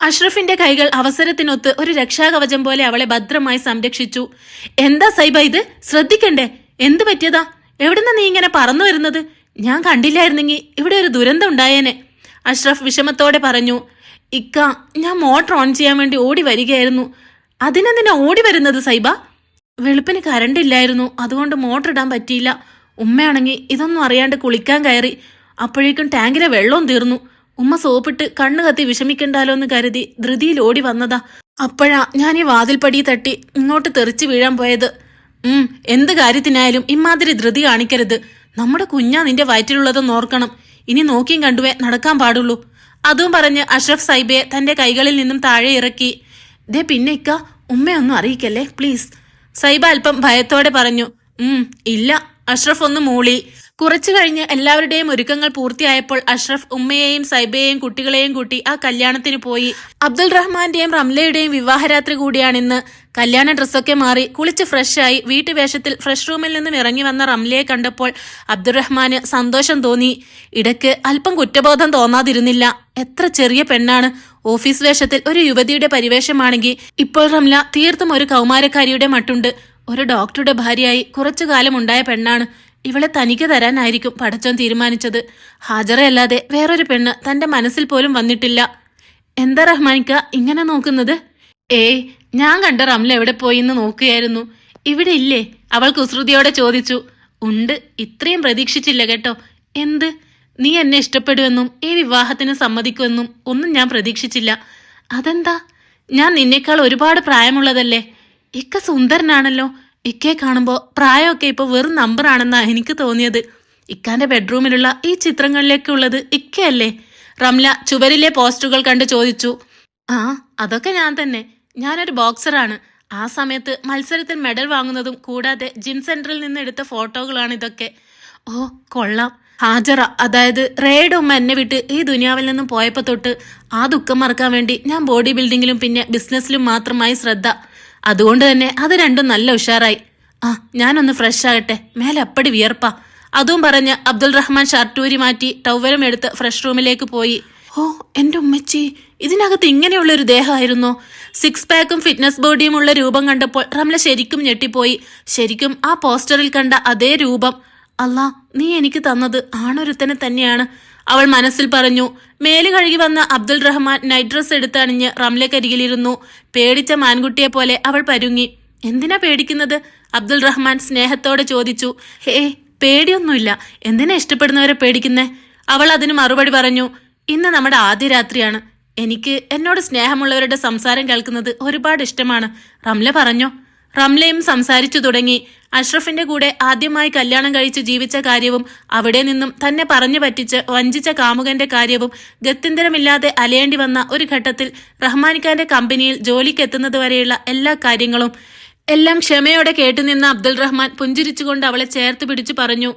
അഷ്റഫിന്റെ കൈകൾ അവസരത്തിനൊത്ത് ഒരു രക്ഷാകവചം പോലെ അവളെ ഭദ്രമായി സംരക്ഷിച്ചു. എന്താ സൈബ ഇത്? ശ്രദ്ധിക്കണ്ടേ? എന്തു പറ്റിയതാ? എവിടുന്ന നീ ഇങ്ങനെ പറന്നു വരുന്നത്? ഞാൻ കണ്ടില്ലായിരുന്നെങ്കിൽ ഇവിടെ ഒരു ദുരന്തം ഉണ്ടായേനെ. അഷ്റഫ് വിഷമത്തോടെ പറഞ്ഞു ഇക്ക ഞാൻ മോട്ടർ ഓൺ ചെയ്യാൻ വേണ്ടി ഓടി വരികയായിരുന്നു. അതിനെന്തിനാ ഓടി വരുന്നത് സൈബ? വെളുപ്പിന് കറണ്ട് ഇല്ലായിരുന്നു. അതുകൊണ്ട് മോട്ടർ ഇടാൻ പറ്റിയില്ല. ഉമ്മയാണെങ്കിൽ ഇതൊന്നും അറിയാണ്ട് കുളിക്കാൻ കയറി. അപ്പോഴേക്കും ടാങ്കിലെ വെള്ളവും തീർന്നു. ഉമ്മ സോപ്പിട്ട് കണ്ണു കത്തി വിഷമിക്കണ്ടാലോ എന്ന് കരുതി ധൃതിയിൽ ഓടി വന്നതാ. അപ്പോഴാ ഞാൻ ഈ വാതിൽപ്പടി തട്ടി ഇങ്ങോട്ട് തെറിച്ചു വീഴാൻ പോയത്. ഉം എന്ത് കാര്യത്തിനായാലും ഇമാതിരി ധൃതി കാണിക്കരുത്. നമ്മുടെ കുഞ്ഞാ നിന്റെ വയറ്റിലുള്ളതെന്ന് നോർക്കണം ഇനി നോക്കിയും കണ്ടുവേ നടക്കാൻ പാടുള്ളൂ. അതും പറഞ്ഞ് അഷ്റഫ് സൈബയെ തന്റെ കൈകളിൽ നിന്നും താഴെ ഇറക്കി. ദേ പിന്നെ ഇക്ക ഉമ്മയൊന്നും അറിയിക്കല്ലേ പ്ലീസ്. സൈബ അല്പം ഭയത്തോടെ പറഞ്ഞു ഉം ഇല്ല അഷ്റഫ് ഒന്ന് മൂളി. കുറച്ചു കഴിഞ്ഞ് എല്ലാവരുടെയും ഒരുക്കങ്ങൾ പൂർത്തിയായപ്പോൾ അഷ്റഫ് ഉമ്മയെയും സൈബയെയും കുട്ടികളെയും കൂട്ടി ആ കല്യാണത്തിന് പോയി. അബ്ദുൾ റഹ്മാന്റെയും റംലയുടെയും വിവാഹരാത്രി കൂടിയാണിന്ന് കല്യാണ ഡ്രസ്സൊക്കെ മാറി കുളിച്ച് ഫ്രഷായി വീട്ടുവേഷത്തിൽ ഫ്രഷ് റൂമിൽ നിന്നും ഇറങ്ങി വന്ന റംലയെ കണ്ടപ്പോൾ അബ്ദുറഹ്മാന് സന്തോഷം തോന്നി. ഇടയ്ക്ക് അല്പം കുറ്റബോധം തോന്നാതിരുന്നില്ല. എത്ര ചെറിയ പെണ്ണാണ്. ഓഫീസ് വേഷത്തിൽ ഒരു യുവതിയുടെ പരിവേഷമാണെങ്കിൽ ഇപ്പോൾ റംല തീർത്തും ഒരു കൗമാരക്കാരിയുടെ മട്ടുണ്ട്. ഒരു ഡോക്ടറുടെ ഭാര്യയായി കുറച്ചു കാലം ഉണ്ടായ പെണ്ണാണ്. ഇവളെ തനിക്ക് തരാനായിരിക്കും പടച്ചോൻ തീരുമാനിച്ചത്. ഹാജറയല്ലാതെ വേറൊരു പെണ്ണ് തന്റെ മനസ്സിൽ പോലും വന്നിട്ടില്ല. എന്താ റഹ്മാനിക്ക ഇങ്ങനെ നോക്കുന്നത്? ഏയ് ഞാൻ കണ്ട റംല എവിടെ പോയി എന്ന് നോക്കുകയായിരുന്നു. ഇവിടെ ഇല്ലേ? അവൾ കുസൃതിയോടെ ചോദിച്ചു. ഉണ്ട് ഇത്രയും പ്രതീക്ഷിച്ചില്ല കേട്ടോ. എന്ത്? നീ എന്നെ ഇഷ്ടപ്പെടുമെന്നും ഈ വിവാഹത്തിന് സമ്മതിക്കുമെന്നും ഒന്നും ഞാൻ പ്രതീക്ഷിച്ചില്ല. അതെന്താ? ഞാൻ നിന്നേക്കാൾ ഒരുപാട് പ്രായമുള്ളതല്ലേ? ഇക്ക സുന്ദരനാണല്ലോ. ഇക്കയെ കാണുമ്പോൾ പ്രായമൊക്കെ ഇപ്പോൾ വെറും നമ്പറാണെന്നാണ് എനിക്ക് തോന്നിയത്. ഇക്കാന്റെ ബെഡ്റൂമിലുള്ള ഈ ചിത്രങ്ങളിലേക്കുള്ളത് ഇക്കയല്ലേ? റംല ചുവരിലെ പോസ്റ്ററുകൾ കണ്ട് ചോദിച്ചു. ആ അതൊക്കെ ഞാൻ തന്നെ. ഞാനൊരു ബോക്സറാണ്. ആ സമയത്ത് മത്സരത്തിൽ മെഡൽ വാങ്ങുന്നതും കൂടാതെ ജിം സെന്ററിൽ നിന്ന് എടുത്ത ഫോട്ടോകളാണ് ഇതൊക്കെ. ഓ കൊള്ളാം. ഹാജറ അതായത് റേഡ് ഉമ്മ എന്നെ വിട്ട് ഈ ദുനിയാവിൽ നിന്നും പോയപ്പോ തൊട്ട് ആ ദുഃഖം മറക്കാൻ വേണ്ടി ഞാൻ ബോഡി ബിൽഡിങ്ങിലും പിന്നെ ബിസിനസ്സിലും മാത്രമായി ശ്രദ്ധ അതുകൊണ്ട് തന്നെ അത് രണ്ടും നല്ല ഉഷാറായി. ആ ഞാനൊന്ന് ഫ്രഷ് ആകട്ടെ. മേലെ അപ്പടി വിയർപ്പാ. അതും പറഞ്ഞ് അബ്ദുൾ റഹ്മാൻ ഷർട്ടൂരി മാറ്റി ടൗവലും എടുത്ത് ഫ്രഷ് റൂമിലേക്ക് പോയി. ഓ എന്റെ ഉമ്മച്ചി ഇതിനകത്ത് ഇങ്ങനെയുള്ള ഒരു ദേഹമായിരുന്നോ. സിക്സ് പാക്കും ഫിറ്റ്നസ് ബോഡിയും ഉള്ള രൂപം കണ്ടപ്പോൾ റംല ശരിക്കും ഞെട്ടിപ്പോയി. ശരിക്കും ആ പോസ്റ്ററിൽ കണ്ട അതേ രൂപം. അല്ലാ നീ എനിക്ക് തന്നത് ആണൊരുത്തനെ തന്നെയാണ്. അവൾ മനസ്സിൽ പറഞ്ഞു മേൽ കഴുകി വന്ന അബ്ദുൾ റഹ്മാൻ നൈറ്റ് ഡ്രസ് എടുത്തണിഞ്ഞ് റംലക്കരികിലിരുന്നു. പേടിച്ച മാൻകുട്ടിയെ പോലെ അവൾ പരുങ്ങി. എന്തിനാ പേടിക്കുന്നത്? അബ്ദുൾ റഹ്മാൻ സ്നേഹത്തോടെ ചോദിച്ചു. ഹേ പേടിയൊന്നുമില്ല. എന്തിനാ ഇഷ്ടപ്പെടുന്നവരെ പേടിക്കുന്നേ? അവൾ അതിന് മറുപടി പറഞ്ഞു. ഇന്ന് നമ്മുടെ ആദ്യ രാത്രിയാണ്. എനിക്ക് എന്നോട് സ്നേഹമുള്ളവരുടെ സംസാരം കേൾക്കുന്നത് ഒരുപാട് ഇഷ്ടമാണ്. റംല പറഞ്ഞോ? റംലയും സംസാരിച്ചു തുടങ്ങി. അഷ്റഫിന്റെ കൂടെ ആദ്യമായി കല്യാണം കഴിച്ച് ജീവിച്ച കാര്യവും അവിടെ നിന്നും തന്നെ പറഞ്ഞു പറ്റിച്ച് വഞ്ചിച്ച കാമുകന്റെ കാര്യവും ഗത്യന്തരമില്ലാതെ അലയേണ്ടി വന്ന ഒരു ഘട്ടത്തിൽ റഹ്മാൻഖാന്റെ കമ്പനിയിൽ ജോലിക്കെത്തുന്നതുവരെയുള്ള എല്ലാ കാര്യങ്ങളും എല്ലാം ക്ഷമയോടെ കേട്ടുനിന്ന അബ്ദുൽ റഹ്മാൻ പുഞ്ചിരിച്ചുകൊണ്ട് അവളെ ചേർത്ത് പിടിച്ചു പറഞ്ഞു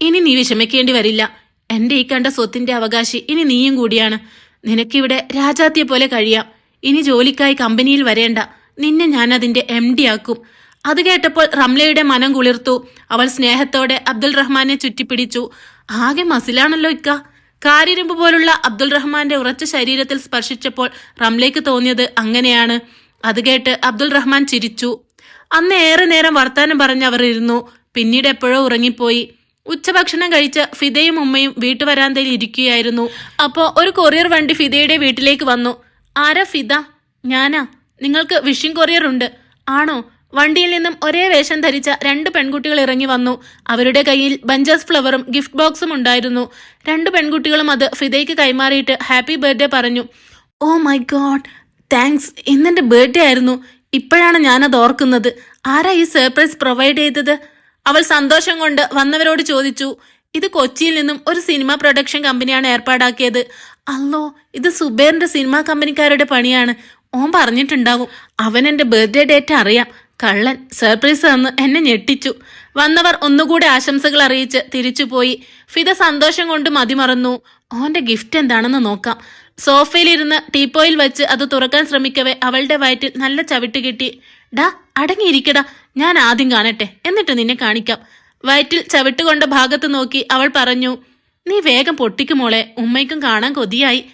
ഇനി നീ വിഷമിക്കേണ്ടി വരില്ല. എന്റെ ഈ കണ്ട സ്വത്തിന്റെ അവകാശി ഇനി നീയും കൂടിയാണ്. നിനക്കിവിടെ രാജാത്തിയെ പോലെ കഴിയാം. ഇനി ജോലിക്കായി കമ്പനിയിൽ വരേണ്ട. നിന്നെ ഞാൻ അതിന്റെ എം ഡി ആക്കും. അത് കേട്ടപ്പോൾ റംലയുടെ മനം കുളിർത്തു. അവൾ സ്നേഹത്തോടെ അബ്ദുൽ റഹ്മാനെ ചുറ്റിപ്പിടിച്ചു. ആകെ മസിലാണല്ലോ ഇക്ക. കാരിരുമ്പ് പോലുള്ള അബ്ദുൽ റഹ്മാന്റെ ഉറച്ച ശരീരത്തിൽ സ്പർശിച്ചപ്പോൾ റംലയ്ക്ക് തോന്നിയത് അങ്ങനെയാണ്. അത് കേട്ട് അബ്ദുൽ റഹ്മാൻ ചിരിച്ചു. അന്ന് ഏറെ നേരം വർത്താനം പറഞ്ഞ് അവർ ഇരുന്നു പിന്നീട് എപ്പോഴോ ഉറങ്ങിപ്പോയി. ഉച്ചഭക്ഷണം കഴിച്ച ഫിദയും ഉമ്മയും വീട്ടുവരാന്തയിൽ ഇരിക്കുകയായിരുന്നു. അപ്പോ ഒരു കൊറിയർ വണ്ടി ഫിദയുടെ വീട്ടിലേക്ക് വന്നു. ആരാ ഫിദ? ഞാനാ? നിങ്ങൾക്ക് വിഷിംഗ് കൊറിയർ ഉണ്ട്. ആണോ? വണ്ടിയിൽ നിന്നും ഒരേ വേഷം ധരിച്ച രണ്ട് പെൺകുട്ടികൾ ഇറങ്ങി വന്നു. അവരുടെ കയ്യിൽ ബഞ്ചസ് ഫ്ലവറും ഗിഫ്റ്റ് ബോക്സും ഉണ്ടായിരുന്നു. രണ്ട് പെൺകുട്ടികളും അത് ഫിദയ്ക്ക് കൈമാറിയിട്ട് ഹാപ്പി ബർത്ത്ഡേ പറഞ്ഞു. ഓ മൈ ഗോഡ് താങ്ക്സ് ഇന്നെന്റെ ബർത്ത്ഡേ ആയിരുന്നു. ഇപ്പോഴാണ് ഞാനത് ഓർക്കുന്നത്. ആരാ ഈ സർപ്രൈസ് പ്രൊവൈഡ് ചെയ്തത്? അവൾ സന്തോഷം കൊണ്ട് വന്നവരോട് ചോദിച്ചു. ഇത് കൊച്ചിയിൽ നിന്നും ഒരു സിനിമ പ്രൊഡക്ഷൻ കമ്പനിയാണ് ഏർപ്പാടാക്കിയത്. അല്ലോ ഇത് സുബേറിന്റെ സിനിമാ കമ്പനിക്കാരുടെ പണിയാണ്. ഓൻ പറഞ്ഞിട്ടുണ്ടാവും അവൻ എന്റെ ബർത്ത്ഡേ ഡേറ്റ് അറിയാം. കള്ളൻ സർപ്രൈസ് തന്ന് എന്നെ ഞെട്ടിച്ചു. വന്നവർ ഒന്നുകൂടെ ആശംസകൾ അറിയിച്ച് തിരിച്ചുപോയി ഫിദ സന്തോഷം കൊണ്ട് മതിമറന്നു ഓന്റെ ഗിഫ്റ്റ് എന്താണെന്ന് നോക്കാം. സോഫയിലിരുന്ന് ടീപ്പോയിൽ വെച്ച് അത് തുറക്കാൻ ശ്രമിക്കവേ അവളുടെ വയറ്റിൽ നല്ല ചവിട്ട് കിട്ടി. ഡാ അടങ്ങിയിരിക്കടാ. ഞാൻ ആദ്യം കാണട്ടെ. എന്നിട്ട് നിന്നെ കാണിക്കാം. വയറ്റിൽ ചവിട്ടുകൊണ്ട ഭാഗത്ത് നോക്കി അവൾ പറഞ്ഞു നീ വേഗം പൊട്ടിക്കുമോളെ ഉമ്മയ്ക്കും കാണാൻ കൊതിയായി.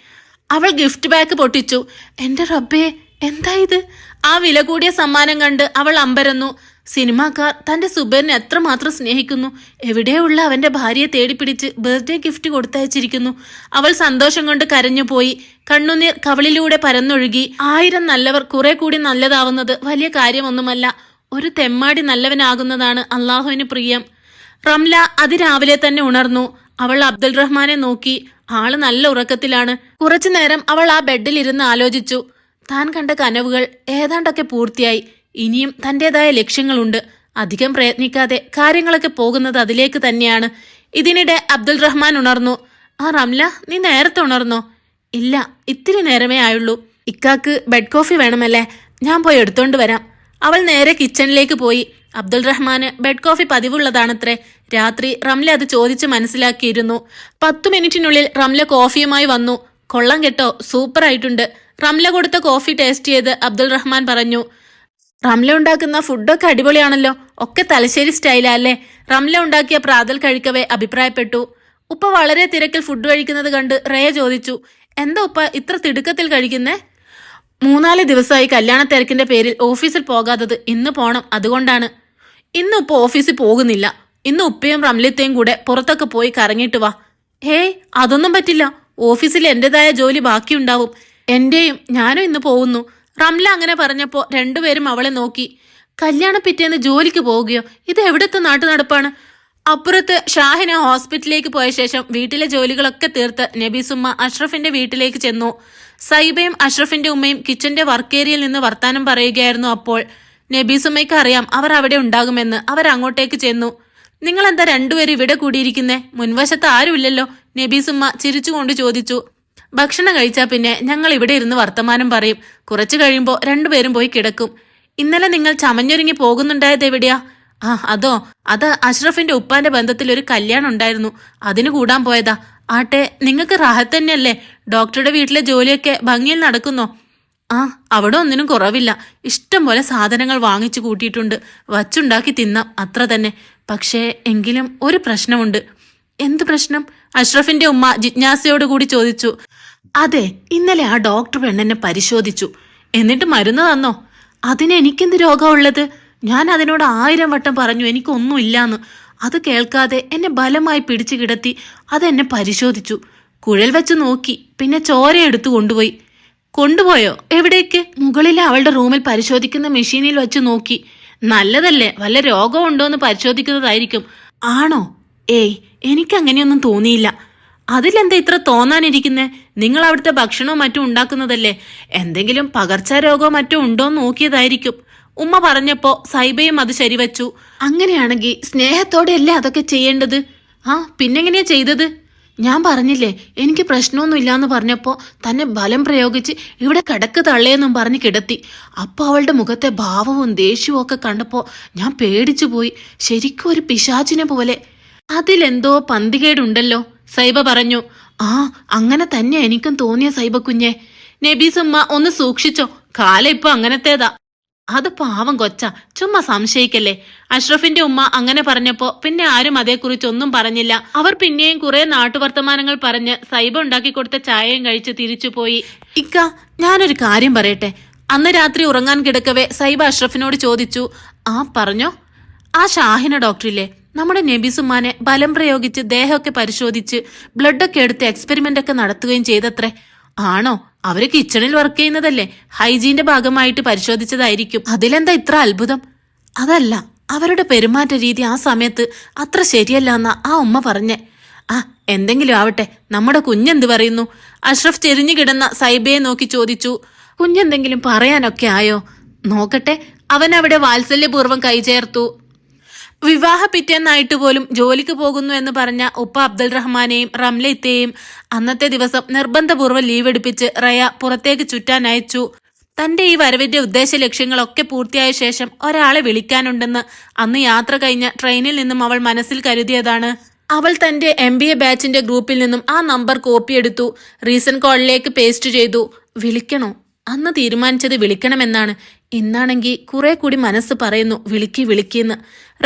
അവൾ ഗിഫ്റ്റ് ബാഗ് പൊട്ടിച്ചു. എന്റെ റബ്ബേ എന്താ ഇത്? ആ വില കൂടിയ സമ്മാനം കണ്ട് അവൾ അമ്പരന്നു. സിനിമാക്കാർ തന്റെ സുബേറിനെ എത്രമാത്രം സ്നേഹിക്കുന്നു. എവിടെയുള്ള അവന്റെ ഭാര്യയെ തേടിപ്പിടിച്ച് ബർത്ത്ഡേ ഗിഫ്റ്റ് കൊടുത്തയച്ചിരിക്കുന്നു. അവൾ സന്തോഷം കൊണ്ട് കരഞ്ഞുപോയി. കണ്ണുനീർ കവളിലൂടെ പരന്നൊഴുകി. ആയിരം നല്ലവർ കുറെ കൂടി നല്ലതാവുന്നത് വലിയ കാര്യമൊന്നുമല്ല. ഒരു തെമ്മാടി നല്ലവനാകുന്നതാണ് അള്ളാഹുവിന് പ്രിയം. റംല അതിരാവിലെ തന്നെ ഉണർന്നു. അവൾ അബ്ദുൽ റഹ്മാനെ നോക്കി. ആൾ നല്ല ഉറക്കത്തിലാണ്. കുറച്ചു നേരം അവൾ ആ ബെഡിൽ ഇരുന്ന് ആലോചിച്ചു. താൻ കണ്ട കനവുകൾ ഏതാണ്ടൊക്കെ പൂർത്തിയായി. ഇനിയും തന്റേതായ ലക്ഷ്യങ്ങളുണ്ട്. അധികം പ്രയത്നിക്കാതെ കാര്യങ്ങളൊക്കെ പോകുന്നത് അതിലേക്ക് തന്നെയാണ്. ഇതിനിടെ അബ്ദുൽ റഹ്മാൻ ഉണർന്നു. ആ റംല നീ നേരത്തെ ഉണർന്നോ? ഇല്ല ഇത്തിരി നേരമേ ആയുള്ളൂ. ഇക്കാക്ക് ബെഡ് കോഫി വേണമല്ലേ? ഞാൻ പോയി എടുത്തോണ്ട് വരാം. അവൾ നേരെ കിച്ചണിലേക്ക് പോയി. അബ്ദുൾ റഹ്മാന് ബെഡ് കോഫി പതിവുള്ളതാണത്രേ. രാത്രി റംല അത് ചോദിച്ച് മനസ്സിലാക്കിയിരുന്നു. പത്തു മിനിറ്റിനുള്ളിൽ റംല കോഫിയുമായി വന്നു. കൊള്ളം കെട്ടോ സൂപ്പർ ആയിട്ടുണ്ട് റംല കൊടുത്ത കോഫി ടേസ്റ്റ് ചെയ്ത് അബ്ദുൾ റഹ്മാൻ പറഞ്ഞു റംല ഉണ്ടാക്കുന്ന ഫുഡൊക്കെ അടിപൊളിയാണല്ലോ ഒക്കെ തലശ്ശേരി സ്റ്റൈലാ അല്ലേ? റംല ഉണ്ടാക്കിയ പ്രാതൽ കഴിക്കവേ അഭിപ്രായപ്പെട്ടു. ഉപ്പ വളരെ തിരക്കിൽ ഫുഡ് കഴിക്കുന്നത് കണ്ട് റേ ചോദിച്ചു എന്താ ഉപ്പ ഇത്ര തിടുക്കത്തിൽ കഴിക്കുന്നേ? മൂന്നാൽ ദിവസമായി കല്യാണ തിരക്കിന്റെ പേരിൽ ഓഫീസിൽ പോകാത്തത് ഇന്ന് പോണം അതുകൊണ്ടാണ്. ഇന്ന് ഉപ്പ ഓഫീസിൽ പോകുന്നില്ല. ഇന്ന് ഉപ്പയും റംലിത്തയും കൂടെ പുറത്തൊക്കെ പോയി കറങ്ങിയിട്ട് വാ. ഹേയ് അതൊന്നും പറ്റില്ല. ഓഫീസിൽ എന്റേതായ ജോലി ബാക്കിയുണ്ടാവും. എന്റെയും ഞാനും ഇന്ന് പോകുന്നു. റംല അങ്ങനെ പറഞ്ഞപ്പോ രണ്ടുപേരും അവളെ നോക്കി. കല്യാണ പിറ്റേന്ന് ജോലിക്ക് പോവുകയോ? ഇത് എവിടത്തെ നാട്ടു നടപ്പാണ് അപ്പുറത്ത് ഷാഹിന ഹോസ്പിറ്റലിലേക്ക് പോയ ശേഷം വീട്ടിലെ ജോലികളൊക്കെ തീർത്ത് നബീസുമ്മ അഷ്റഫിന്റെ വീട്ടിലേക്ക് ചെന്നു. സൈബയും അഷ്റഫിന്റെ ഉമ്മയും കിച്ചന്റെ വർക്ക് ഏരിയയിൽ നിന്ന് വർത്താനം പറയുകയായിരുന്നു അപ്പോൾ. നബീസുമ്മയ്ക്ക് അറിയാം അവർ അവിടെ ഉണ്ടാകുമെന്ന്. അവർ അങ്ങോട്ടേക്ക് ചെന്നു. നിങ്ങൾ എന്താ രണ്ടുപേരും ഇവിടെ കൂടിയിരിക്കുന്നേ? മുൻവശത്ത് ആരുമില്ലല്ലോ? നബീസുമ്മ ചിരിച്ചുകൊണ്ട് ചോദിച്ചു. ഭക്ഷണം കഴിച്ചാൽ പിന്നെ ഞങ്ങൾ ഇവിടെ ഇരുന്ന് വർത്തമാനം പറയും. കുറച്ചു കഴിയുമ്പോൾ രണ്ടുപേരും പോയി കിടക്കും. ഇന്നലെ നിങ്ങൾ ചമഞ്ഞൊരുങ്ങി പോകുന്നുണ്ടായത് എവിടെയാ? ആ അതോ. അത് അഷ്റഫിന്റെ ഉപ്പാന്റെ ബന്ധത്തിൽ ഒരു കല്യാണം ഉണ്ടായിരുന്നു. അതിന് കൂടാൻ പോയതാ. ആട്ടെ നിങ്ങൾക്ക് റാഹത്ത് തന്നെയല്ലേ? ഡോക്ടറുടെ വീട്ടിലെ ജോലിയൊക്കെ ഭംഗിയിൽ നടക്കുന്നോ? ആ അവിടെ ഒന്നിനും കുറവില്ല. ഇഷ്ടം പോലെ സാധനങ്ങൾ വാങ്ങിച്ചു കൂട്ടിയിട്ടുണ്ട്. വച്ചുണ്ടാക്കി തിന്നാം അത്ര തന്നെ. പക്ഷേ എങ്കിലും ഒരു പ്രശ്നമുണ്ട്. എന്ത് പ്രശ്നം? അഷ്റഫിന്റെ ഉമ്മ ജിജ്ഞാസയോട് കൂടി ചോദിച്ചു. അതെ ഇന്നലെ ആ ഡോക്ടർ പെണ്ണെന്നെ പരിശോധിച്ചു. എന്നിട്ട് മരുന്ന് തന്നോ? അതിന് എനിക്കെന്ത് രോഗമുള്ളത്? ഞാൻ അതിനോട് ആയിരം വട്ടം പറഞ്ഞു എനിക്കൊന്നുമില്ലാന്ന്. അത് കേൾക്കാതെ എന്നെ ബലമായി പിടിച്ചു കിടത്തി അതെന്നെ പരിശോധിച്ചു. കുഴൽ വെച്ച് നോക്കി പിന്നെ ചോര എടുത്തു കൊണ്ടുപോയി. കൊണ്ടുപോയോ? എവിടേക്ക്? മുകളിലെ അവളുടെ റൂമിൽ പരിശോധിക്കുന്ന മെഷീനിൽ വെച്ച് നോക്കി. നല്ലതല്ലേ? വല്ല രോഗമുണ്ടോ എന്ന് പരിശോധിക്കുന്നതായിരിക്കും. ആണോ? ഏയ് എനിക്ക് അങ്ങനെയൊന്നും തോന്നിയില്ല. അതിലെന്താ ഇത്ര തോന്നാനിരിക്കുന്നേ? നിങ്ങൾ അവിടുത്തെ ഭക്ഷണവും മറ്റും ഉണ്ടാക്കുന്നതല്ലേ? എന്തെങ്കിലും പകർച്ചാരോഗമോ മറ്റോ ഉണ്ടോ എന്ന് നോക്കിയതായിരിക്കും. ഉമ്മ പറഞ്ഞപ്പോ സൈബയും അത് ശരിവച്ചു. അങ്ങനെയാണെങ്കിൽ സ്നേഹത്തോടെയല്ലേ അതൊക്കെ ചെയ്യേണ്ടത്? ആ പിന്നെങ്ങനെയാ ചെയ്തത്? ഞാൻ പറഞ്ഞില്ലേ എനിക്ക് പ്രശ്നമൊന്നും ഇല്ലാന്ന് പറഞ്ഞപ്പോ തന്നെ ബലം പ്രയോഗിച്ച് ഇവിടെ കിടക്ക് തള്ളയെന്നും പറഞ്ഞ് കിടത്തി. അപ്പൊ അവളുടെ മുഖത്തെ ഭാവവും ദേഷ്യവും ഒക്കെ കണ്ടപ്പോ ഞാൻ പേടിച്ചു പോയി. ശരിക്കും ഒരു പിശാചിനെ പോലെ. അതിലെന്തോ പന്തികേടുണ്ടല്ലോ സൈബ പറഞ്ഞു. ആ അങ്ങനെ തന്നെ എനിക്കും തോന്നിയ സൈബ കുഞ്ഞെ നബീസമ്മ ഒന്ന് സൂക്ഷിച്ചോ. കാലം ഇപ്പൊ അങ്ങനത്തേതാ. അത് പാവം കൊച്ച. ചുമ്മാ സംശയിക്കല്ലേ? അഷ്റഫിന്റെ ഉമ്മ അങ്ങനെ പറഞ്ഞപ്പോ പിന്നെ ആരും അതേക്കുറിച്ച് ഒന്നും പറഞ്ഞില്ല. അവർ പിന്നെയും കുറെ നാട്ടുവർത്തമാനങ്ങൾ പറഞ്ഞ് സൈബ ഉണ്ടാക്കി കൊടുത്ത ചായയും കഴിച്ച് തിരിച്ചുപോയി ഇക്ക ഞാനൊരു കാര്യം പറയട്ടെ? അന്ന് രാത്രി ഉറങ്ങാൻ കിടക്കവേ സൈബ അഷ്റഫിനോട് ചോദിച്ചു ആ പറഞ്ഞോ? ആ ഷാഹിന ഡോക്ടറില്ലേ? നമ്മുടെ നബീസുമാനെ ബലം പ്രയോഗിച്ച് ദേഹമൊക്കെ പരിശോധിച്ച് ബ്ലഡൊക്കെ എടുത്ത് എക്സ്പെരിമെന്റ് ഒക്കെ നടത്തുകയും ചെയ്തത്രേ. ആണോ? അവർ കിച്ചണിൽ വർക്ക് ചെയ്യുന്നതല്ലേ? ഹൈജീന്റെ ഭാഗമായിട്ട് പരിശോധിച്ചതായിരിക്കും. അതിലെന്താ ഇത്ര അത്ഭുതം? അതല്ല അവരുടെ പെരുമാറ്റ രീതി ആ സമയത്ത് അത്ര ശരിയല്ല എന്നാ ആ ഉമ്മ പറഞ്ഞേ. ആ എന്തെങ്കിലും ആവട്ടെ നമ്മുടെ കുഞ്ഞെന്ത് പറയുന്നു? അഷ്റഫ് ചെരിഞ്ഞു കിടന്ന സൈബയെ നോക്കി ചോദിച്ചു കുഞ്ഞെന്തെങ്കിലും പറയാനൊക്കെ ആയോ? നോക്കട്ടെ. അവൻ അവിടെ വാത്സല്യപൂർവം കൈചേർത്തു. വിവാഹ പിറ്റേന്നായിട്ട് പോലും ജോലിക്ക് പോകുന്നു എന്ന് പറഞ്ഞ ഉപ്പ അബ്ദുൽ റഹ്മാനെയും റംലത്തെയും അന്നത്തെ ദിവസം നിർബന്ധപൂർവം ലീവ് എടുപ്പിച്ച് റയ പുറത്തേക്ക് ചുറ്റാൻ അയച്ചു. തന്റെ ഈ വരവിന്റെ ഉദ്ദേശ ലക്ഷ്യങ്ങളൊക്കെ പൂർത്തിയായ ശേഷം ഒരാളെ വിളിക്കാനുണ്ടെന്ന് അന്ന് യാത്ര കഴിഞ്ഞ ട്രെയിനിൽ നിന്നും അവൾ മനസ്സിൽ കരുതിയതാണ്. അവൾ തന്റെ എം ബി എ ബാച്ചിന്റെ ഗ്രൂപ്പിൽ നിന്നും ആ നമ്പർ കോപ്പിയെടുത്തു റീസെന്റ് കോളിലേക്ക് പേസ്റ്റ് ചെയ്തു. വിളിക്കണോ? അന്ന് തീരുമാനിച്ചത് വിളിക്കണമെന്നാണ്. ഇന്നാണെങ്കിൽ കുറെ കൂടി മനസ്സ് പറയുന്നു വിളിക്കി വിളിക്കിയെന്ന്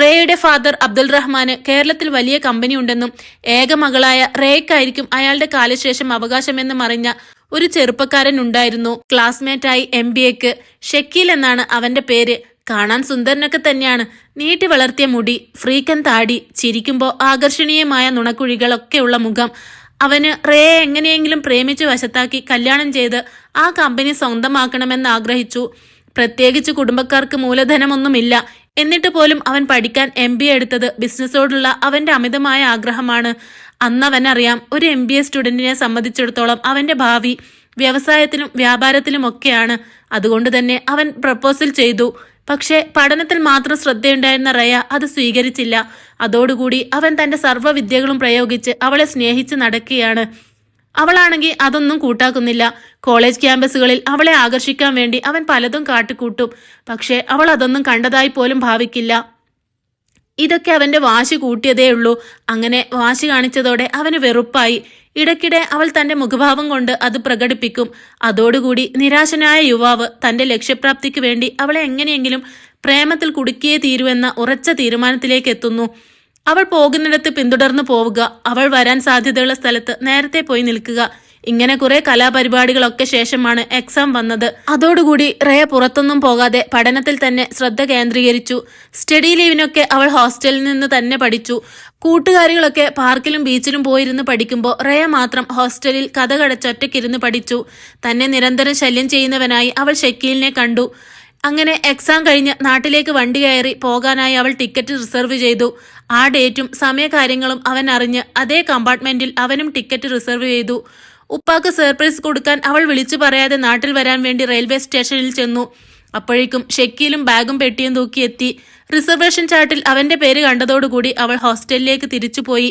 റേയുടെ ഫാദർ അബ്ദുൽ റഹ്മാന് കേരളത്തിൽ വലിയ കമ്പനി ഉണ്ടെന്നും ഏക മകളായ റേക്കായിരിക്കും അയാളുടെ കാലശേഷം അവകാശമെന്നും അറിഞ്ഞ ഒരു ചെറുപ്പക്കാരൻ ഉണ്ടായിരുന്നു. ക്ലാസ്മേറ്റായി എം ബി എക്ക്. ഷക്കീൽ എന്നാണ് അവന്റെ പേര്. കാണാൻ സുന്ദരനൊക്കെ തന്നെയാണ്. നീട്ടി വളർത്തിയ മുടി ഫ്രീക്കൻ താടി ചിരിക്കുമ്പോൾ ആകർഷണീയമായ നുണക്കുഴികളൊക്കെയുള്ള മുഖം. അവന് റേയെ എങ്ങനെയെങ്കിലും പ്രേമിച്ച് വശത്താക്കി കല്യാണം ചെയ്ത് ആ കമ്പനി സ്വന്തമാക്കണമെന്ന് ആഗ്രഹിച്ചു. പ്രത്യേകിച്ച് കുടുംബക്കാർക്ക് മൂലധനമൊന്നുമില്ല. എന്നിട്ട് പോലും അവൻ പഠിക്കാൻ എം ബി എ എടുത്തത് ബിസിനസ്സോടുള്ള അവന്റെ അമിതമായ ആഗ്രഹമാണ്. അന്ന് അറിയാം ഒരു എം ബി എ സ്റ്റുഡന്റിനെ സംബന്ധിച്ചിടത്തോളം അവന്റെ ഭാവി വ്യവസായത്തിലും വ്യാപാരത്തിലും ഒക്കെയാണ് അതുകൊണ്ട് തന്നെ അവൻ പ്രപ്പോസൽ ചെയ്തു. പക്ഷേ പഠനത്തിൽ മാത്രം ശ്രദ്ധയുണ്ടായിരുന്ന റയ അത് സ്വീകരിച്ചില്ല. അതോടുകൂടി അവൻ തന്റെ സർവവിദ്യകളും പ്രയോഗിച്ച് അവളെ സ്നേഹിച്ച് നടക്കുകയാണ്. അവളാണെങ്കിൽ അതൊന്നും കൂട്ടാക്കുന്നില്ല. കോളേജ് ക്യാമ്പസുകളിൽ അവളെ ആകർഷിക്കാൻ വേണ്ടി അവൻ പലതും കാട്ടിക്കൂട്ടും. പക്ഷേ അവൾ അതൊന്നും കണ്ടതായി പോലും ഭാവിക്കില്ല. ഇതൊക്കെ അവന്റെ വാശി കൂട്ടിയതേ ഉള്ളൂ. അങ്ങനെ വാശി കാണിച്ചതോടെ അവന് വെറുപ്പായി. ഇടയ്ക്കിടെ അവൾ തന്റെ മുഖഭാവം കൊണ്ട് അത് പ്രകടിപ്പിക്കും. അതോടുകൂടി നിരാശനായ യുവാവ് തന്റെ ലക്ഷ്യപ്രാപ്തിക്ക് വേണ്ടി അവളെ എങ്ങനെയെങ്കിലും പ്രേമത്തിൽ കുടുക്കിയേ തീരുവെന്ന ഉറച്ച തീരുമാനത്തിലേക്ക് എത്തുന്നു. അവൾ പോകുന്നിടത്ത് പിന്തുടർന്നു പോവുക അവൾ വരാൻ സാധ്യതയുള്ള സ്ഥലത്ത് നേരത്തെ പോയി നിൽക്കുക. ഇങ്ങനെ കുറെ കലാപരിപാടികളൊക്കെ ശേഷമാണ് എക്സാം വന്നത്. അതോടുകൂടി റയ പുറത്തൊന്നും പോകാതെ പഠനത്തിൽ തന്നെ ശ്രദ്ധ കേന്ദ്രീകരിച്ചു. സ്റ്റഡി ലീവിനൊക്കെ അവൾ ഹോസ്റ്റലിൽ നിന്ന് തന്നെ പഠിച്ചു. കൂട്ടുകാരികളൊക്കെ പാർക്കിലും ബീച്ചിലും പോയിരുന്ന് പഠിക്കുമ്പോൾ റയ മാത്രം ഹോസ്റ്റലിൽ കഥ കടച്ചൊറ്റയ്ക്കിരുന്ന് പഠിച്ചു. തന്നെ നിരന്തരം ശല്യം ചെയ്യുന്നവനായി അവൾ ഷക്കീലിനെ കണ്ടു. അങ്ങനെ എക്സാം കഴിഞ്ഞ് നാട്ടിലേക്ക് വണ്ടി കയറി പോകാനായി അവൾ ടിക്കറ്റ് റിസർവ് ചെയ്തു. ആ ഡേറ്റും സമയകാര്യങ്ങളും അവൻ അറിഞ്ഞ് അതേ കമ്പാർട്ട്മെന്റിൽ അവനും ടിക്കറ്റ് റിസർവ് ചെയ്തു. ഉപ്പാക്ക് സർപ്രൈസ് കൊടുക്കാൻ അവൾ വിളിച്ചു പറയാതെ നാട്ടിൽ വരാൻ വേണ്ടി റെയിൽവേ സ്റ്റേഷനിൽ ചെന്നു. അപ്പോഴേക്കും ഷെക്കിയിലും ബാഗും പെട്ടിയും തൂക്കി എത്തി. റിസർവേഷൻ ചാർട്ടിൽ അവന്റെ പേര് കണ്ടതോടുകൂടി അവൾ ഹോസ്റ്റലിലേക്ക് തിരിച്ചുപോയി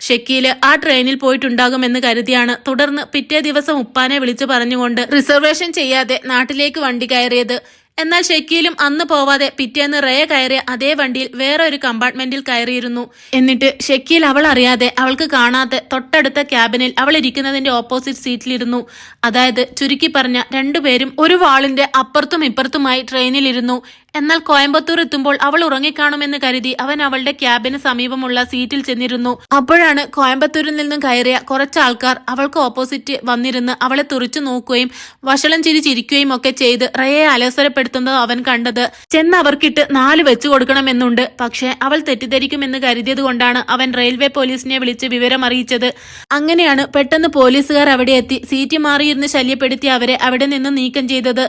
ഷക്കീൽ ആ ട്രെയിനിൽ പോയിട്ടുണ്ടാകുമെന്ന് കരുതിയാണ്. തുടർന്ന് പിറ്റേ ദിവസം ഉപ്പാനെ വിളിച്ചു പറഞ്ഞുകൊണ്ട് റിസർവേഷൻ ചെയ്യാതെ നാട്ടിലേക്ക് വണ്ടി കയറിയത്. എന്നാൽ ഷക്കീലും അന്ന് പോവാതെ പിറ്റേന്ന് റയ കയറിയ അതേ വണ്ടിയിൽ വേറെ ഒരു കമ്പാർട്ട്മെന്റിൽ കയറിയിരുന്നു. എന്നിട്ട് ഷക്കീൽ അവൾ അറിയാതെ അവൾക്ക് കാണാതെ തൊട്ടടുത്ത ക്യാബിനിൽ അവൾ ഇരിക്കുന്നതിന്റെ ഓപ്പോസിറ്റ് സീറ്റിലിരുന്നു. അതായത് ചുരുക്കി പറഞ്ഞ രണ്ടുപേരും ഒരു വാളിന്റെ അപ്പുറത്തും ഇപ്പുറത്തുമായി ട്രെയിനിലിരുന്നു. എന്നാൽ കോയമ്പത്തൂർ എത്തുമ്പോൾ അവൾ ഉറങ്ങിക്കാണുമെന്ന് കരുതി അവൻ അവളുടെ ക്യാബിന് സമീപമുള്ള സീറ്റിൽ ചെന്നിരുന്നു. അപ്പോഴാണ് കോയമ്പത്തൂരിൽ നിന്നും കയറിയ കുറച്ച് ആൾക്കാർ അവൾക്ക് ഓപ്പോസിറ്റ് വന്നിരുന്ന് അവളെ തുറിച്ചു നോക്കുകയും വഷളം ചിരിച്ചിരിക്കുകയും ഒക്കെ ചെയ്ത് റയെ അലസരപ്പെടുത്തുന്നത് അവൻ കണ്ടത്. ചെന്ന് അവർക്കിട്ട് നാല് വെച്ചു കൊടുക്കണമെന്നുണ്ട്. പക്ഷേ അവൾ തെറ്റിദ്ധരിക്കുമെന്ന് കരുതിയത് കൊണ്ടാണ് അവൻ റെയിൽവേ പോലീസിനെ വിളിച്ച് വിവരം അറിയിച്ചത്. അങ്ങനെയാണ് പെട്ടെന്ന് പോലീസുകാർ അവിടെ എത്തി. സീറ്റ് മാറിയിരുന്ന് ശല്യപ്പെടുത്തി അവരെ അവിടെ നിന്ന് നീക്കം ചെയ്തത്.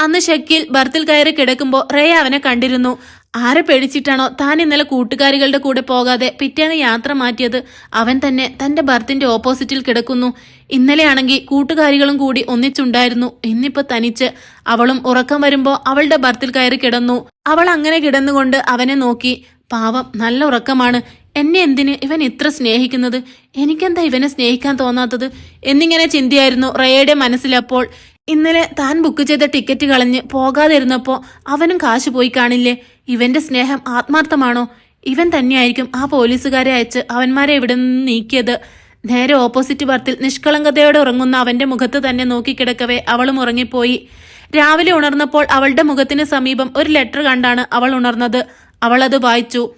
അന്ന് ഷക്കീൽ ബർത്തിൽ കയറി കിടക്കുമ്പോൾ റേ അവനെ കണ്ടിരുന്നു. ആരെ പേടിച്ചിട്ടാണോ താൻ ഇന്നലെ കൂട്ടുകാരികളുടെ കൂടെ പോകാതെ പിറ്റേന്ന് യാത്ര മാറ്റിയത്? അവൻ തന്നെ തന്റെ ബർത്തിന്റെ ഓപ്പോസിറ്റിൽ കിടക്കുന്നു. ഇന്നലെയാണെങ്കിൽ കൂട്ടുകാരികളും കൂടി ഒന്നിച്ചുണ്ടായിരുന്നു. ഇന്നിപ്പോ തനിച്ച്. അവളും ഉറക്കം വരുമ്പോ അവളുടെ ബർത്തിൽ കയറി കിടന്നു. അവൾ അങ്ങനെ കിടന്നുകൊണ്ട് അവനെ നോക്കി. പാവം നല്ല ഉറക്കമാണ്. എന്നെ എന്തിന് ഇവൻ ഇത്ര സ്നേഹിക്കുന്നത്? എനിക്കെന്താ ഇവനെ സ്നേഹിക്കാൻ തോന്നാത്തത്? എന്നിങ്ങനെ ചിന്തയായിരുന്നു റയയുടെ മനസ്സിലപ്പോൾ ഇന്നലെ താൻ ബുക്ക് ചെയ്ത ടിക്കറ്റ് കളഞ്ഞ് പോകാതിരുന്നപ്പോ അവനും കാശ് പോയി കാണില്ലേ? ഇവന്റെ സ്നേഹം ആത്മാർത്ഥമാണോ? ഇവൻ തന്നെയായിരിക്കും ആ പോലീസുകാരെ അയച്ച് അവന്മാരെ ഇവിടെ നിന്ന് നീക്കിയത്. നേരെ ഓപ്പോസിറ്റ് ബർത്തിൽ നിഷ്കളങ്കതയോടെ ഉറങ്ങുന്ന അവന്റെ മുഖത്ത് തന്നെ നോക്കിക്കിടക്കവേ അവളും ഉറങ്ങിപ്പോയി. രാവിലെ ഉണർന്നപ്പോൾ അവളുടെ മുഖത്തിന് സമീപം ഒരു ലെറ്റർ കണ്ടാണ് അവൾ ഉണർന്നത്. അവൾ അത് വായിച്ചു.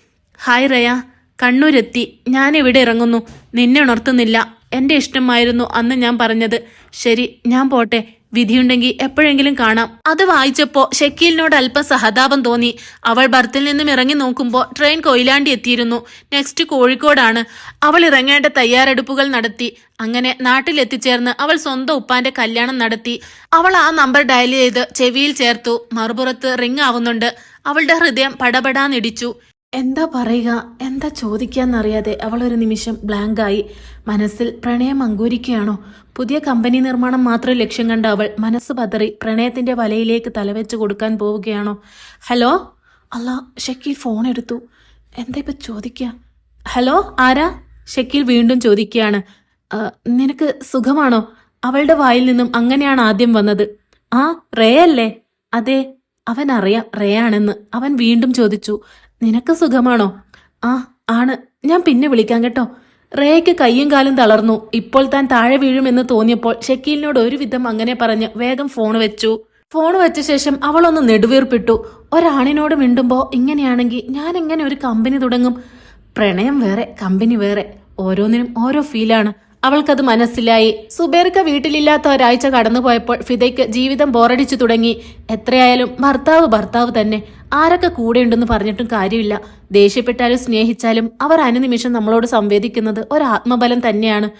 ഹായ് റയ കണ്ണൂരെത്തി. ഞാൻ ഇവിടെ ഇറങ്ങുന്നു. നിന്നെ ഉണർത്തുന്നില്ല. എന്റെ ഇഷ്ടമായിരുന്നു അന്ന് ഞാൻ പറഞ്ഞത്. ശരി ഞാൻ പോട്ടെ. വിധിയുണ്ടെങ്കിൽ എപ്പോഴെങ്കിലും കാണാം. അത് വായിച്ചപ്പോ ഷക്കീലിനോട് അല്പം സഹതാപം തോന്നി. അവൾ ബർത്തിൽ നിന്നും ഇറങ്ങി നോക്കുമ്പോൾ ട്രെയിൻ കൊയിലാണ്ടി എത്തിയിരുന്നു. നെക്സ്റ്റ് കോഴിക്കോടാണ്. അവൾ ഇറങ്ങേണ്ട തയ്യാറെടുപ്പുകൾ നടത്തി. അങ്ങനെ നാട്ടിലെത്തിച്ചേർന്ന് അവൾ സ്വന്തം ഉപ്പാന്റെ കല്യാണം നടത്തി. അവൾ ആ നമ്പർ ഡയൽ ചെയ്ത് ചെവിയിൽ ചേർത്തു. മറുപുറത്ത് റിംഗ് ആവുന്നുണ്ട്. അവളുടെ ഹൃദയം പടപടാന്നിടിച്ചു. എന്താ പറയുക? എന്താ ചോദിക്കാന്നറിയാതെ അവൾ ഒരു നിമിഷം ബ്ലാങ്കായി. മനസ്സിൽ പ്രണയം അങ്കൂരിക്കുകയാണോ? പുതിയ കമ്പനി നിർമ്മാണം മാത്രം ലക്ഷ്യം കണ്ട അവൾ മനസ്സ് പതറി പ്രണയത്തിന്റെ വലയിലേക്ക് തലവെച്ച് കൊടുക്കാൻ പോവുകയാണോ? ഹലോ? അല്ല ഷക്കീൽ ഫോൺ എടുത്തു എന്താ ഇപ്പൊ ചോദിക്കുക ഹലോ ആരാ? ഷക്കീൽ വീണ്ടും ചോദിക്കുകയാണ്. നിനക്ക് സുഖമാണോ? അവളുടെ വായിൽ നിന്നും അങ്ങനെയാണ് ആദ്യം വന്നത്. ആ റേ അല്ലേ അതെ അവൻ അറിയാം റേ ആണെന്ന് അവൻ വീണ്ടും ചോദിച്ചു. നിനക്ക് സുഖമാണോ? ആ ആണ്. ഞാൻ പിന്നെ വിളിക്കാം കേട്ടോ. റേയ്ക്ക് കയ്യും കാലും തളർന്നു. ഇപ്പോൾ താൻ താഴെ വീഴുമെന്ന് തോന്നിയപ്പോൾ ഷക്കീലിനോട് ഒരുവിധം അങ്ങനെ പറഞ്ഞ് വേഗം ഫോൺ വെച്ചു. ഫോൺ വെച്ച ശേഷം അവളൊന്ന് നെടുവീർപ്പിട്ടു. ഒരാണിനോട് മിണ്ടുമ്പോ ഇങ്ങനെയാണെങ്കിൽ ഞാൻ എങ്ങനെ ഒരു കമ്പനി തുടങ്ങും? പ്രണയം വേറെ കമ്പനി വേറെ. ഓരോന്നിനും ഓരോ ഫീലാണ് അവൾക്കത് മനസ്സിലായി. സുബേർക്ക വീട്ടിലില്ലാത്ത ഒരാഴ്ച കടന്നുപോയപ്പോൾ ഫിദയ്ക്ക് ജീവിതം ബോറടിച്ചു തുടങ്ങി. എത്രയായാലും ഭർത്താവ് ഭർത്താവ് തന്നെ. ആരൊക്കെ കൂടെയുണ്ടെന്ന് പറഞ്ഞിട്ടും കാര്യമില്ല. ദേഷ്യപ്പെട്ടാലും സ്നേഹിച്ചാലും അവർ അനുനിമിഷം നമ്മളോട് സംവേദിക്കുന്നത് ഒരു ആത്മബലം തന്നെയാണ്.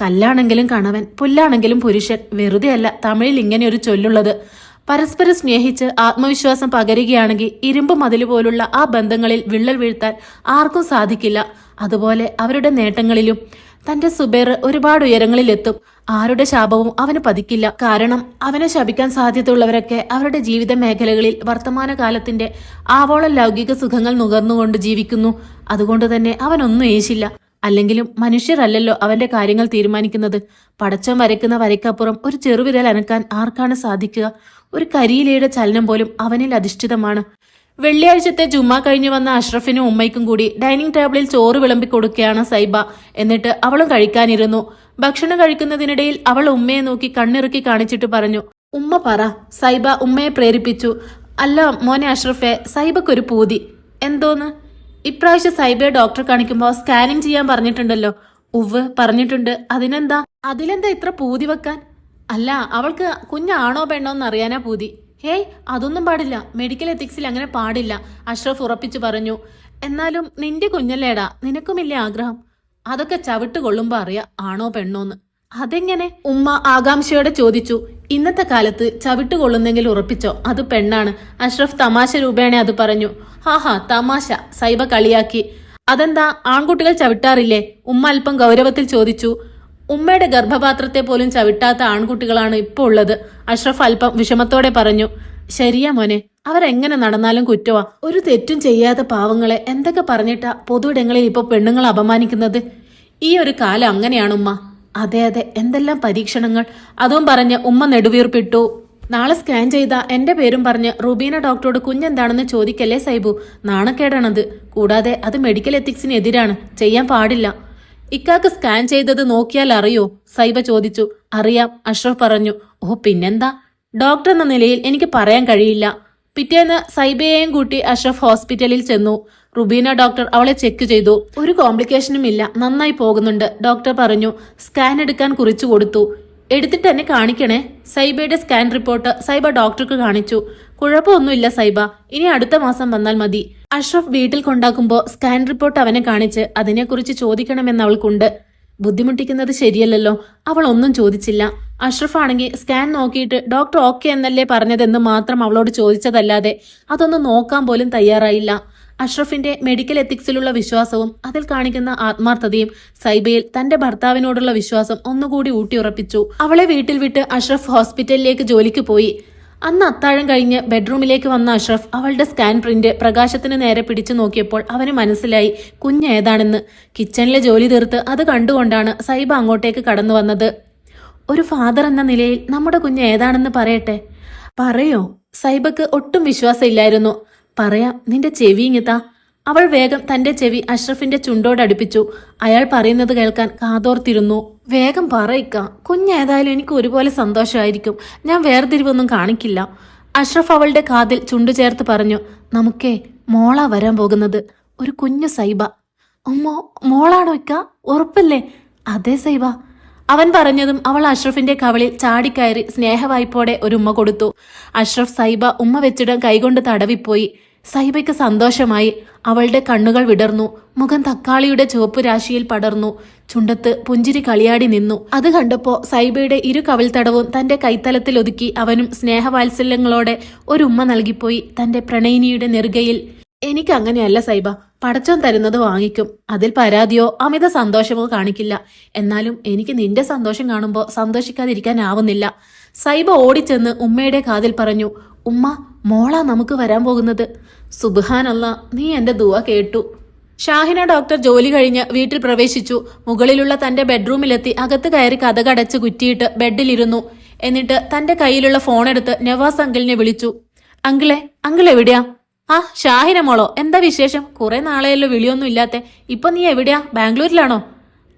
കല്ലാണെങ്കിലും കണവൻ പുല്ലാണെങ്കിലും പുരുഷൻ വെറുതെയല്ല തമിഴിൽ ഇങ്ങനെ ഒരു ചൊല്ലുള്ളത്. പരസ്പരം സ്നേഹിച്ച് ആത്മവിശ്വാസം പകരുകയാണെങ്കിൽ ഇരുമ്പ് മതിൽ പോലുള്ള ആ ബന്ധങ്ങളിൽ വിള്ളൽ വീഴ്ത്താൻ ആർക്കും സാധിക്കില്ല. അതുപോലെ അവരുടെ നേട്ടങ്ങളിലും. തന്റെ സുബേർ ഒരുപാട് ഉയരങ്ങളിൽ എത്തും ആരുടെ ശാപവും അവന് പതിക്കില്ല. കാരണം അവനെ ശപിക്കാൻ സാധ്യതയുള്ളവരൊക്കെ അവരുടെ ജീവിത മേഖലകളിൽ വർത്തമാനകാലത്തിന്റെ ആവോള ലൗകിക സുഖങ്ങൾ നുകർന്നുകൊണ്ട് ജീവിക്കുന്നു. അതുകൊണ്ട് തന്നെ അവനൊന്നും ഏശില്ല. അല്ലെങ്കിലും മനുഷ്യരല്ലല്ലോ അവന്റെ കാര്യങ്ങൾ തീരുമാനിക്കുന്നത്. പടച്ചം വരയ്ക്കുന്ന വരയ്ക്കപ്പുറം ഒരു ചെറുവിരൽ അനക്കാൻ ആർക്കാണ് സാധിക്കുക? ഒരു കരിയിലയുടെ ചലനം പോലും അവനിൽ അധിഷ്ഠിതമാണ്. വെള്ളിയാഴ്ചത്തെ ജുമ്മ കഴിഞ്ഞു വന്ന അഷ്റഫിനും ഉമ്മയ്ക്കും കൂടി ഡൈനിങ് ടേബിളിൽ ചോറ് വിളമ്പി കൊടുക്കുകയാണ് സൈബ. എന്നിട്ട് അവളും കഴിക്കാനിരുന്നു. ഭക്ഷണം കഴിക്കുന്നതിനിടയിൽ അവൾ ഉമ്മയെ നോക്കി കണ്ണിറുക്കി കാണിച്ചിട്ട് പറഞ്ഞു ഉമ്മ പറ. സൈബ ഉമ്മയെ പ്രേരിപ്പിച്ചു. അല്ല മോനെ അഷ്റഫെ സൈബക്കൊരു പൂതി. എന്തോന്ന്? ഇപ്രാവശ്യം സൈബയെ ഡോക്ടർ കാണിക്കുമ്പോൾ സ്കാനിങ് ചെയ്യാൻ പറഞ്ഞിട്ടുണ്ടല്ലോ. ഉവ് പറഞ്ഞിട്ടുണ്ട്. അതിനെന്താ? അതിലെന്താ ഇത്ര പൂതി വെക്കാൻ? അല്ല അവൾക്ക് കുഞ്ഞാണോ പെണ്ണോ എന്നറിയാനാ പൂതി. ഹേയ് അതൊന്നും പാടില്ല. മെഡിക്കൽ എത്തിക്സിൽ അങ്ങനെ പാടില്ല. അഷ്റഫ് ഉറപ്പിച്ചു പറഞ്ഞു. എന്നാലും നിന്റെ കുഞ്ഞല്ലേടാ നിനക്കുമില്ലേ ആഗ്രഹം? അതൊക്കെ ചവിട്ട് കൊള്ളുമ്പോ അറിയാം ആണോ പെണ്ണോന്ന്. അതെങ്ങനെ? ഉമ്മ ആകാംക്ഷയോടെ ചോദിച്ചു. ഇന്നത്തെ കാലത്ത് ചവിട്ട് കൊള്ളുന്നെങ്കിൽ ഉറപ്പിച്ചോ? അത് പെണ്ണാണ്. അഷ്റഫ് തമാശ രൂപേണ അത് പറഞ്ഞു. ഹാഹാ തമാശ. സൈബ കളിയാക്കി. അതെന്താ? ആൺകുട്ടികൾ ചവിട്ടാറില്ലേ? ഉമ്മ അല്പം ഗൗരവത്തിൽ ചോദിച്ചു. ഉമ്മയുടെ ഗർഭപാത്രത്തെ പോലും ചവിട്ടാത്ത ആൺകുട്ടികളാണ് ഇപ്പോൾ ഉള്ളത്. അഷ്റഫ് അല്പം വിഷമത്തോടെ പറഞ്ഞു ശരിയാ മോനെ അവരെങ്ങനെ നടന്നാലും കുറ്റവാ. ഒരു തെറ്റും ചെയ്യാത്ത പാവങ്ങളെ എന്തൊക്കെ പറഞ്ഞിട്ടാ പൊതുവിടങ്ങളിൽ ഇപ്പൊ പെണ്ണുങ്ങൾ അപമാനിക്കുന്നത്? ഈ ഒരു കാലം അങ്ങനെയാണ് ഉമ്മ. അതെ അതെ എന്തെല്ലാം പരീക്ഷണങ്ങൾ. അതും പറഞ്ഞ് ഉമ്മ നെടുവീർപ്പിട്ടു. നാളെ സ്കാൻ ചെയ്ത എന്റെ പേരും പറഞ്ഞ് റുബീന ഡോക്ടറോട് കുഞ്ഞെന്താണെന്ന് ചോദിക്കല്ലേ സൈബു? നാണക്കേടാണത്. കൂടാതെ അത് മെഡിക്കൽ എത്തിക്സിന് എതിരാണ് ചെയ്യാൻ പാടില്ല. ഇക്കാക്ക് സ്കാൻ ചെയ്തത് നോക്കിയാൽ അറിയോ? സൈബ ചോദിച്ചു. അറിയാം അഷ്റഫ് പറഞ്ഞു. ഓ പിന്നെന്താ? ഡോക്ടർ എന്ന നിലയിൽ എനിക്ക് പറയാൻ കഴിയില്ല. പിറ്റേന്ന് സൈബയെയും കൂട്ടി അഷ്റഫ് ഹോസ്പിറ്റലിൽ ചെന്നു. റുബീന ഡോക്ടർ അവളെ ചെക്ക് ചെയ്തു. ഒരു കോംപ്ലിക്കേഷനും ഇല്ല. നന്നായി പോകുന്നുണ്ട് ഡോക്ടർ പറഞ്ഞു. സ്കാൻ എടുക്കാൻ കുറിച്ചു കൊടുത്തു. എടുത്തിട്ട് എന്നെ കാണിക്കണേ. സൈബയുടെ സ്കാൻ റിപ്പോർട്ട് സൈബ ഡോക്ടർക്ക് കാണിച്ചു. കുഴപ്പമൊന്നുമില്ല സൈബ. ഇനി അടുത്ത മാസം വന്നാൽ മതി. അഷ്റഫ് വീട്ടിൽ കൊണ്ടാക്കുമ്പോൾ സ്കാൻ റിപ്പോർട്ട് അവനെ കാണിച്ച് അതിനെക്കുറിച്ച് ചോദിക്കണമെന്ന് അവൾക്കുണ്ട്. ബുദ്ധിമുട്ടിക്കുന്നത് ശരിയല്ലല്ലോ. അവൾ ഒന്നും ചോദിച്ചില്ല. അഷ്റഫ് ആണെങ്കിൽ സ്കാൻ നോക്കിയിട്ട് ഡോക്ടർ ഓക്കെ എന്നല്ലേ പറഞ്ഞതെന്ന് മാത്രം അവളോട് ചോദിച്ചതല്ലാതെ അതൊന്നും നോക്കാൻ പോലും തയ്യാറായില്ല. അഷ്റഫിന്റെ മെഡിക്കൽ എത്തിക്സിലുള്ള വിശ്വാസവും അതിൽ കാണിക്കുന്ന ആത്മാർത്ഥതയും സൈബയിൽ തന്റെ ഭർത്താവിനോടുള്ള വിശ്വാസം ഒന്നുകൂടി ഊട്ടിയുറപ്പിച്ചു. അവളെ വീട്ടിൽ വിട്ട് അഷ്റഫ് ഹോസ്പിറ്റലിലേക്ക് ജോലിക്ക് പോയി. അന്ന് അത്താഴം കഴിഞ്ഞ് ബെഡ്റൂമിലേക്ക് വന്ന അഷ്റഫ് അവളുടെ സ്കാൻ പ്രിന്റ് പ്രകാശത്തിന് നേരെ പിടിച്ചു നോക്കിയപ്പോൾ അവന് മനസ്സിലായി കുഞ്ഞ് ഏതാണെന്ന്. കിച്ചണിലെ ജോലി തീർത്ത് അത് കണ്ടുകൊണ്ടാണ് സൈബ അങ്ങോട്ടേക്ക് കടന്നു വന്നത്. ഒരു ഫാദർ എന്ന നിലയിൽ നമ്മുടെ കുഞ്ഞ് ഏതാണെന്ന് പറയട്ടെ? പറയോ? സൈബക്ക് ഒട്ടും വിശ്വാസമില്ലായിരുന്നു. പറയാം നിന്റെ ചെവി ഇങ്ങത്താ. അവൾ വേഗം തന്റെ ചെവി അഷ്റഫിന്റെ ചുണ്ടോടടുപ്പിച്ചു അയാൾ പറയുന്നത് കേൾക്കാൻ കാതോർത്തിരുന്നു. വേഗം പറയിക്ക കുഞ്ഞേതായാലും എനിക്ക് ഒരുപോലെ സന്തോഷമായിരിക്കും. ഞാൻ വേർതിരിവൊന്നും കാണിക്കില്ല. അഷ്റഫ് അവളുടെ കാതിൽ ചുണ്ടു ചേർത്ത് പറഞ്ഞു നമുക്കേ മോള വരാൻ പോകുന്നത്. ഒരു കുഞ്ഞു സൈബ. ഉമ്മോ മോളാണോ ഇക്ക? ഉറപ്പല്ലേ? അതെ സൈബ. അവൻ പറഞ്ഞതും അവൾ അഷ്റഫിന്റെ കവളിൽ ചാടിക്കയറി സ്നേഹവായ്പോടെ ഒരു ഉമ്മ കൊടുത്തു. അഷ്റഫ് സൈബ ഉമ്മ വെച്ചിടം കൈകൊണ്ട് തടവിപ്പോയി. സൈബയ്ക്ക് സന്തോഷമായി. അവളുടെ കണ്ണുകൾ വിടർന്നു. മുഖം തക്കാളിയുടെ ചുവപ്പ് രാശിയിൽ പടർന്നു. ചുണ്ടത്ത് പുഞ്ചിരി കളിയാടി നിന്നു. അത് കണ്ടപ്പോ സൈബയുടെ ഇരു കവിൾത്തടവും തന്റെ കൈത്തലത്തിൽ ഒതുക്കി അവനും സ്നേഹവാത്സല്യങ്ങളോടെ ഒരു ഉമ്മ നൽകിപ്പോയി തന്റെ പ്രണയിനിയുടെ നെറുകയിൽ. എനിക്ക് അങ്ങനെയല്ല സൈബ പടച്ചോൻ തരുന്നത് വാങ്ങിക്കും. അതിൽ പരാതിയോ അമിത സന്തോഷമോ കാണിക്കില്ല. എന്നാലും എനിക്ക് നിന്റെ സന്തോഷം കാണുമ്പോൾ സന്തോഷിക്കാതിരിക്കാനാവുന്നില്ല. സൈബ ഓടിച്ചെന്ന് ഉമ്മയുടെ കാതിൽ പറഞ്ഞു. ഉമ്മ മോളാ നമുക്ക് വരാൻ പോകുന്നത്. സുബാനല്ല നീ എന്റെ ദുവ കേട്ടു. ഷാഹിന ഡോക്ടർ ജോലി കഴിഞ്ഞ് വീട്ടിൽ പ്രവേശിച്ചു. മുകളിലുള്ള തന്റെ ബെഡ്റൂമിലെത്തി അകത്ത് കയറി കഥകടച്ച് കുറ്റിയിട്ട് ബെഡിലിരുന്നു. എന്നിട്ട് തന്റെ കയ്യിലുള്ള ഫോൺ എടുത്ത് നവാസ് അങ്കിളിനെ വിളിച്ചു. അങ്കിളെ അങ്കിൾ എവിടെയാ? ആ ഷാഹിന മോളോ എന്താ വിശേഷം? കുറെ നാളെയല്ലോ വിളിയൊന്നും ഇല്ലാത്തെ. ഇപ്പൊ നീ എവിടെയാ? ബാംഗ്ലൂരിലാണോ?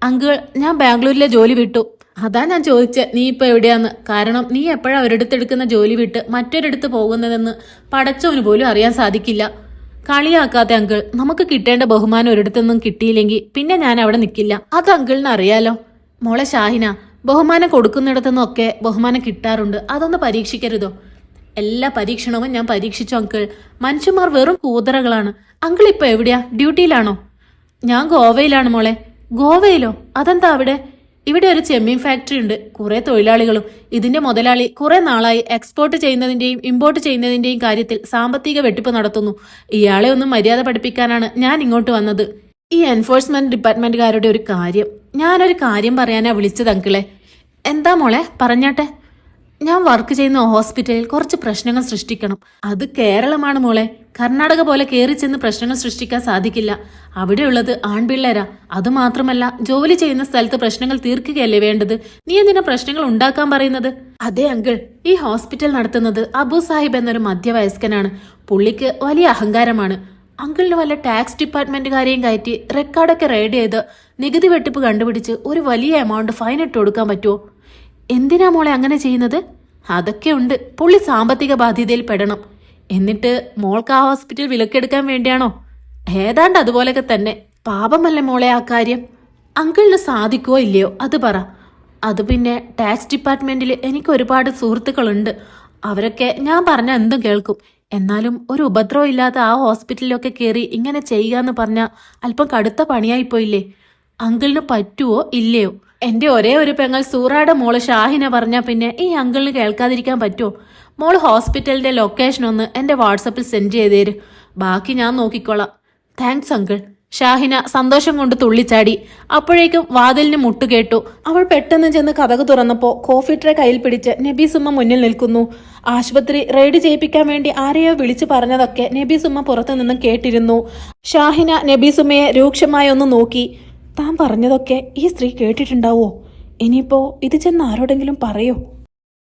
അങ്കിൾ ഞാൻ ബാംഗ്ലൂരിലെ ജോലി വിട്ടു. അതാ ഞാൻ ചോദിച്ചത് നീ ഇപ്പൊ എവിടെയാന്ന്? കാരണം നീ എപ്പോഴാ എടുക്കുന്ന ജോലി വിട്ട് മറ്റൊരിടത്ത് പോകുന്നതെന്ന് പടച്ചവന് പോലും അറിയാൻ സാധിക്കില്ല. കളിയാക്കാത്ത അങ്കിൾ നമുക്ക് കിട്ടേണ്ട ബഹുമാനം ഒരിടത്തൊന്നും കിട്ടിയില്ലെങ്കിൽ പിന്നെ ഞാൻ അവിടെ നിൽക്കില്ല അത് അങ്കിളിന് അറിയാലോ. മോളെ ഷാഹിന ബഹുമാനം കൊടുക്കുന്നിടത്തുനിന്നൊക്കെ ബഹുമാനം കിട്ടാറുണ്ട്. അതൊന്ന് പരീക്ഷിക്കരുതോ? എല്ലാ പരീക്ഷണവും ഞാൻ പരീക്ഷിച്ചു അങ്കിൾ. മനുഷ്യന്മാർ വെറും കൂതറകളാണ്. അങ്കിൾ ഇപ്പൊ എവിടെയാ? ഡ്യൂട്ടിയിലാണോ? ഞാൻ ഗോവയിലാണ് മോളെ. ഗോവയിലോ? അതെന്താ അവിടെ? ഇവിടെ ഒരു ചെമ്മീൻ ഫാക്ടറി ഉണ്ട്. കുറെ തൊഴിലാളികളും ഇതിന്റെ മുതലാളി കുറെ നാളായി എക്സ്പോർട്ട് ചെയ്യുന്നതിന്റെയും ഇമ്പോർട്ട് ചെയ്യുന്നതിന്റെയും കാര്യത്തിൽ സാമ്പത്തിക വെട്ടിപ്പ് നടത്തുന്നു. ഇയാളെ ഒന്നും മര്യാദ പഠിപ്പിക്കാനാണ് ഞാൻ ഇങ്ങോട്ട് വന്നത്. ഈ എൻഫോഴ്സ്മെന്റ് ഡിപ്പാർട്ട്മെന്റുകാരുടെ ഒരു കാര്യം. ഞാനൊരു കാര്യം പറയാനാ വിളിച്ചത് അങ്കിളെ. എന്താ മോളെ? പറഞ്ഞാട്ടെ. ഞാൻ വർക്ക് ചെയ്യുന്ന ഹോസ്പിറ്റലിൽ കുറച്ച് പ്രശ്നങ്ങൾ സൃഷ്ടിക്കണം. അത് കേരളമാണ് മോളെ. കർണാടക പോലെ കയറി ചെന്ന് പ്രശ്നങ്ങൾ സൃഷ്ടിക്കാൻ സാധിക്കില്ല. അവിടെയുള്ളത് ആൺപിള്ളേരാ. അതുമാത്രമല്ല ജോലി ചെയ്യുന്ന സ്ഥലത്ത് പ്രശ്നങ്ങൾ തീർക്കുകയല്ലേ വേണ്ടത്? നീ എന്തിനാ പ്രശ്നങ്ങൾ ഉണ്ടാക്കാൻ പറയുന്നത്? അതെ അങ്കിൾ. ഈ ഹോസ്പിറ്റൽ നടത്തുന്നത് അബു സാഹിബ് എന്നൊരു മധ്യവയസ്കനാണ്. പുള്ളിക്ക് വലിയ അഹങ്കാരമാണ്. അങ്കിളിന് വല്ല ടാക്സ് ഡിപ്പാർട്ട്മെന്റുകാരെയും കയറ്റി റെക്കോർഡൊക്കെ റെയ്ഡ് ചെയ്ത് നികുതി വെട്ടിപ്പ് കണ്ടുപിടിച്ച് ഒരു വലിയ എമൗണ്ട് ഫൈൻ ഇട്ട് കൊടുക്കാൻ പറ്റുമോ എന്തിനാ മോളെ അങ്ങനെ ചെയ്യുന്നത്? അതൊക്കെ ഉണ്ട്. പുള്ളി സാമ്പത്തിക ബാധ്യതയിൽ പെടണം. എന്നിട്ട് മോൾക്ക് ആ ഹോസ്പിറ്റൽ വിലക്കെടുക്കാൻ വേണ്ടിയാണോ? ഏതാണ്ട് അതുപോലൊക്കെ തന്നെ. പാപമല്ലേ മോളെ ആ കാര്യം. അങ്കിളിന് സാധിക്കുമോ ഇല്ലയോ? അത് പറ. അത് പിന്നെ ടാക്സ് ഡിപ്പാർട്ട്മെന്റിൽ എനിക്ക് ഒരുപാട് സുഹൃത്തുക്കളുണ്ട്. അവരൊക്കെ ഞാൻ പറഞ്ഞ എന്തും കേൾക്കും. എന്നാലും ഒരു ഉപദ്രവം ഇല്ലാത്ത ആ ഹോസ്പിറ്റലിലൊക്കെ കയറി ഇങ്ങനെ ചെയ്യുക എന്ന് പറഞ്ഞാൽ അല്പം കടുത്ത പണിയായി പോയില്ലേ അങ്കിളിന് പറ്റുവോ ഇല്ലയോ? എന്റെ ഒരേ ഒരു പെങ്ങൾ സൂറയുടെ മോൾ ഷാഹിന പറഞ്ഞാൽ പിന്നെ ഈ അങ്കിളിന് കേൾക്കാതിരിക്കാൻ പറ്റുമോ മോൾ ഹോസ്പിറ്റലിന്റെ ലൊക്കേഷൻ ഒന്ന് എന്റെ വാട്സപ്പിൽ സെൻഡ് ചെയ്തേര്. ബാക്കി ഞാൻ നോക്കിക്കോളാം. താങ്ക്സ് അങ്കിൾ ഷാഹിന സന്തോഷം കൊണ്ട് തുള്ളിച്ചാടി. അപ്പോഴേക്കും വാതിലിന് മുട്ടുകേട്ടു അവൾ പെട്ടെന്ന് ചെന്ന് കഥകു തുറന്നപ്പോ കോഫി ട്രേ കയ്യിൽ പിടിച്ച് നബീസുമ്മ മുന്നിൽ നിൽക്കുന്നു. ആശുപത്രി റെയ്ഡ് ചെയ്യിപ്പിക്കാൻ വേണ്ടി ആരെയോ വിളിച്ചു പറഞ്ഞതൊക്കെ നബീസുമ്മ പുറത്തു നിന്നും കേട്ടിരുന്നു. ഷാഹിന നബീസുമ്മയെ രൂക്ഷമായി ഒന്ന് നോക്കി. താൻ പറഞ്ഞതൊക്കെ ഈ സ്ത്രീ കേട്ടിട്ടുണ്ടാവോ? ഇനിയിപ്പോ ഇത് ചെന്ന് ആരോടെങ്കിലും പറയോ?